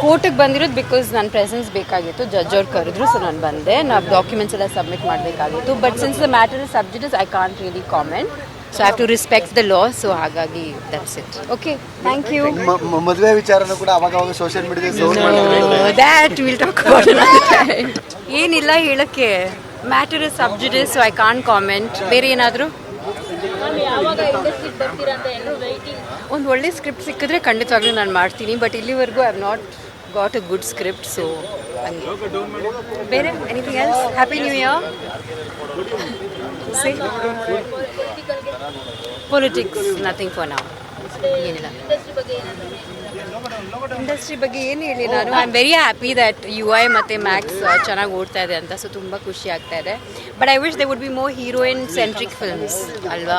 ಕೋರ್ಟಿಗೆ ಬಂದಿರೋದು ಬಿಕಾಸ್ ನನ್ನ ಪ್ರೆಸೆನ್ಸ್ ಬೇಕಾಗಿತ್ತು. ಜಡ್ಜ್ ಅವ್ರು ಕರೆದ್ರು ಸೊ ನಾನು ಬಂದೆ. ನಾವು ಡಾಕ್ಯುಮೆಂಟ್ಸ್ ಎಲ್ಲ ಸಬ್ಮಿಟ್ ಮಾಡಬೇಕಾಗಿತ್ತು. But since the matter is subject I can't really comment so have to respect the law so ಹಾಗಾಗಿ that's it okay thank you ಮದುವೆ ವಿಚಾರನ ಕೂಡ ಅವಾಗ ಅವಾಗ social media that that will talk ಏನಿಲ್ಲ ಹೇಳಕ್ಕೆ. Matter is subject so I can't comment ಬೇರೆ ಏನಾದರೂ? ಒಂದು ಒಳ್ಳೆ ಸ್ಕ್ರಿಪ್ಟ್ ಸಿಕ್ಕಿದ್ರೆ ಖಂಡಿತವಾಗ್ಲೂ ನಾನು ಮಾಡ್ತೀನಿ ಬಟ್ ಇಲ್ಲಿವರೆಗೂ I have not got a good script so ಹಂಗೆ ಬೇರೆ anything else happy new year politics nothing for ನಾವು ಏನಿಲ್ಲ. ಇಂಡಸ್ಟ್ರಿ ಬಗ್ಗೆ ಏನು ಹೇಳಿ ನಾನು? I am very happy that you I ಮತ್ತು ಮ್ಯಾಕ್ಸ್ ಚೆನ್ನಾಗಿ ಓಡ್ತಾ ಇದೆ ಅಂತ ಸೊ ತುಂಬ ಖುಷಿ ಆಗ್ತಾ ಇದೆ. But I wish they would be more heroine centric films ಅಲ್ವಾ?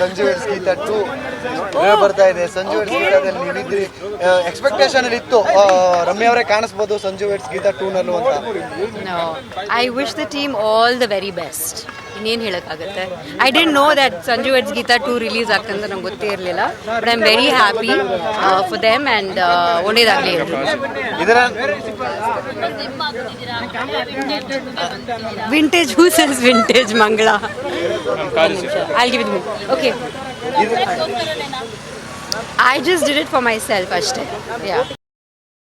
Sanju weds Geetha two. ಬರ್ತಾ ಇದೆ. ಸಂಜು ಗೀತಾದಲ್ಲಿ ನೀವಿದ್ರಿ ಎಕ್ಸ್ಪೆಕ್ಟೇಷನ್ ಅಲ್ಲಿ ಇತ್ತು. ರಮ್ಯ ಅವರೇ ಕಾಣಿಸ್ಬೋದು ಸಂಜು ವೆಡ್ಸ್ ಗೀತ ಟೂ ನಲ್ಲೂ ಅಂತ I wish the team all the very best ಇನ್ನೇನು ಹೇಳೋಕ್ಕಾಗುತ್ತೆ? I didn't know that Sanju weds Geetha two release ಆಗ್ತಂತ ನಂಗೆ ಗೊತ್ತೇ ಇರಲಿಲ್ಲ but I am very happy for them and ಒಳ್ಳೇದಾಗಲಿ ಇದರ ವಿಂಟೇಜ್ ಹೂ ಸೆಲ್ಸ್ ವಿಂಟೇಜ್ ಮಂಗಳ? I give it okay I just did it for myself ಅಷ್ಟೇ. ಯಾ